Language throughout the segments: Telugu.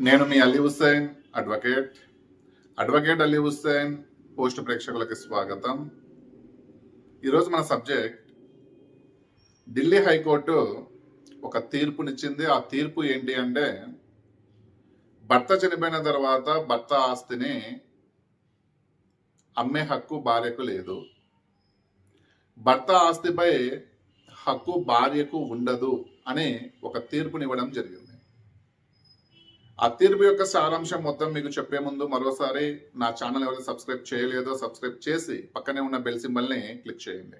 నేను మీ Ali Hussain advocate advocate Ali Hussain post ప్రేక్షకులకి స్వాగతం. ఈరోజు మన సబ్జెక్ట్ ఢిల్లీ హైకోర్టు ఒక తీర్పునిచ్చింది. ఆ తీర్పు ఏంటి అంటే భర్త చనిపోయిన తర్వాత భర్త ఆస్తిని అమ్మే హక్కు భార్యకు లేదు. భర్త ఆస్తిపై హక్కు భార్యకు ఉండదు అని ఒక తీర్పునివ్వడం జరిగింది. ఆ తీర్పు యొక్క సారాంశం మొత్తం మీకు చెప్పే ముందు మరోసారి నా ఛానల్ ఎవరైతే సబ్స్క్రైబ్ చేయలేదో సబ్స్క్రైబ్ చేసి పక్కనే ఉన్న బెల్ సింబల్ని క్లిక్ చేయండి.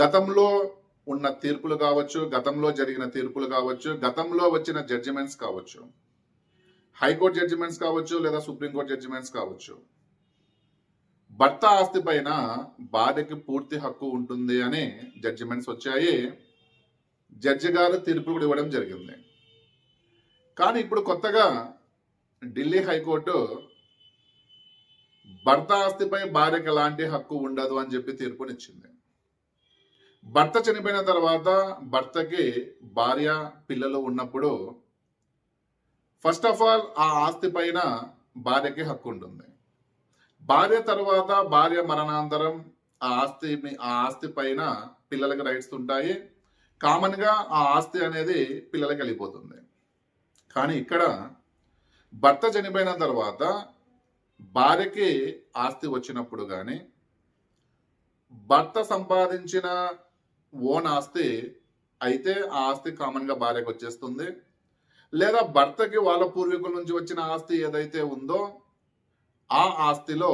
గతంలో ఉన్న తీర్పులు కావచ్చు గతంలో జరిగిన తీర్పులు కావచ్చు గతంలో వచ్చిన జడ్జిమెంట్స్ కావచ్చు హైకోర్టు జడ్జిమెంట్స్ కావచ్చు లేదా సుప్రీంకోర్టు జడ్జిమెంట్స్ కావచ్చు. భర్త ఆస్తి పైన భార్యకి పూర్తి హక్కు ఉంటుంది అని జడ్జిమెంట్స్ వచ్చాయి. జడ్జి గారు తీర్పు కూడా ఇవ్వడం జరిగింది. కానీ ఇప్పుడు కొత్తగా ఢిల్లీ హైకోర్టు భర్త ఆస్తిపై భార్యకు ఎలాంటి హక్కు ఉండదు అని చెప్పి తీర్పునిచ్చింది. భర్త చనిపోయిన తర్వాత భర్తకి భార్య పిల్లలు ఉన్నప్పుడు ఫస్ట్ ఆఫ్ ఆల్ ఆ ఆస్తి పైన భార్యకి హక్కు ఉంటుంది. భార్య తర్వాత భార్య మరణాంతరం ఆ ఆస్తి మీ- ఆ ఆస్తి పైన పిల్లలకి రైట్స్ ఉంటాయి. కామన్గా ఆ ఆస్తి అనేది పిల్లలకి వెళ్ళిపోతుంది. కానీ ఇక్కడ భర్త చనిపోయిన తర్వాత భార్యకి ఆస్తి వచ్చినప్పుడు కానీ భర్త సంపాదించిన ఓన్ ఆస్తి అయితే ఆ ఆస్తి కామన్గా భార్యకు వచ్చేస్తుంది. లేదా భర్తకి వాళ్ళ పూర్వీకుల నుంచి వచ్చిన ఆస్తి ఏదైతే ఉందో ఆ ఆస్తిలో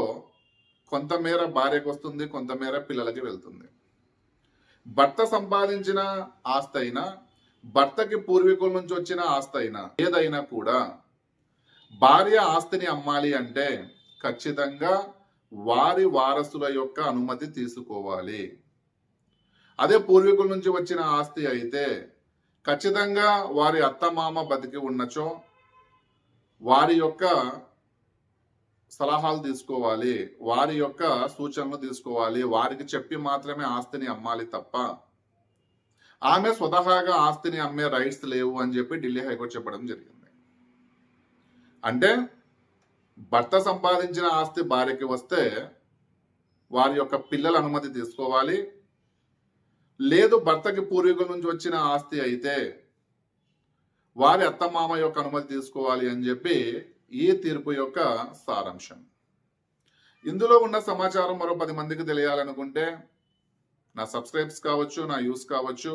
కొంతమేర భార్యకు వస్తుంది కొంతమేర పిల్లలకి వెళ్తుంది. భర్త సంపాదించిన ఆస్తి అయినా భర్తకి పూర్వీకుల నుంచి వచ్చిన ఆస్తి అయినా ఏదైనా కూడా భార్య ఆస్తిని అమ్మాలి అంటే ఖచ్చితంగా వారి వారసుల యొక్క అనుమతి తీసుకోవాలి. అదే పూర్వీకుల నుంచి వచ్చిన ఆస్తి అయితే ఖచ్చితంగా వారి అత్తమామ బతికి ఉన్నచో వారి యొక్క సలహాలు తీసుకోవాలి వారి యొక్క సూచనలు తీసుకోవాలి వారికి చెప్పి మాత్రమే ఆస్తిని అమ్మాలి తప్ప ఆమె స్వతహాగా ఆస్తిని అమ్మే రైట్స్ లేవు అని చెప్పి ఢిల్లీ హైకోర్టు చెప్పడం జరిగింది. అంటే భర్త సంపాదించిన ఆస్తి భార్యకి వస్తే వారి యొక్క పిల్లల అనుమతి తీసుకోవాలి. లేదు భర్తకి పూర్వీకుల నుంచి వచ్చిన ఆస్తి అయితే వారి అత్తమామ యొక్క అనుమతి తీసుకోవాలి అని చెప్పి ఈ తీర్పు యొక్క సారాంశం. ఇందులో ఉన్న సమాచారం మరో పది మందికి తెలియాలనుకుంటే నా సబ్స్క్రైబ్స్ కావచ్చు నా యూస్ కావచ్చు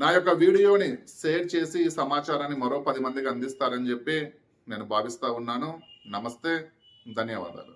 నా యొక్క వీడియోని షేర్ చేసి ఈ సమాచారాన్ని మరో పది మందికి అందిస్తారని చెప్పి నేను భావిస్తా ఉన్నాను. నమస్తే ధన్యవాదాలు.